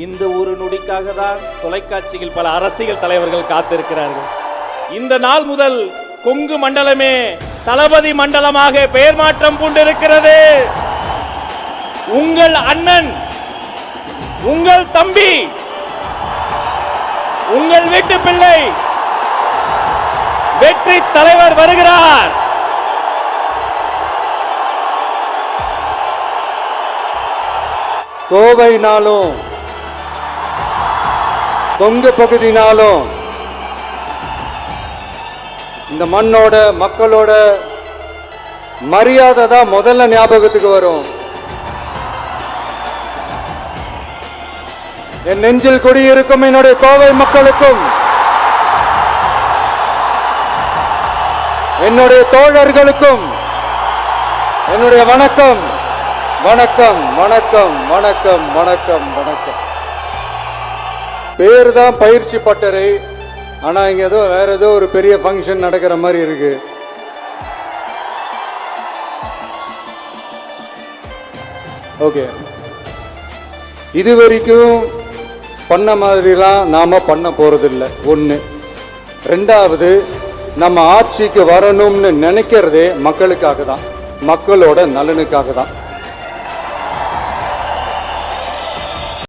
இந்த ஒரு நொடிக்காக தான் தொலைக்காட்சியில் பல அரசியல் தலைவர்கள் காத்திருக்கிறார்கள். இந்த நாள் முதல் கொங்கு மண்டலமே தளபதி மண்டலமாக பெயர் மாற்றம் கொண்டிருக்கிறது உங்கள் அண்ணன் உங்கள் தம்பி உங்கள் வீட்டு பிள்ளை வெற்றி தலைவர் வருகிறார். கோவைனாலும் கொங்கு பகுதினாலும் இந்த மண்ணோட மக்களோட மரியாதை தான் முதல்ல ஞாபகத்துக்கு வரும். என் நெஞ்சில் குடியிருக்கும் என்னுடைய கோவை மக்களுக்கும் என்னுடைய தோழர்களுக்கும் என்னுடைய வணக்கம். வணக்கம் வணக்கம் வணக்கம் வணக்கம் வணக்கம். பேர் தான் பயிற்சி பட்டறை. ஆனா இங்க ஏதோ வேற ஏதோ ஒரு பெரிய ஃபங்க்ஷன் நடக்கிற மாதிரி இருக்கு. ஓகே இது வரைக்கும் பண்ண மாதிரிலாம் நாம பண்ண போகிறதில்ல ஒன்று ரெண்டாவது நம்ம ஆட்சிக்கு வரணும்னு நினைக்கிறதே மக்களுக்காக தான். மக்களோட நலனுக்காக தான்.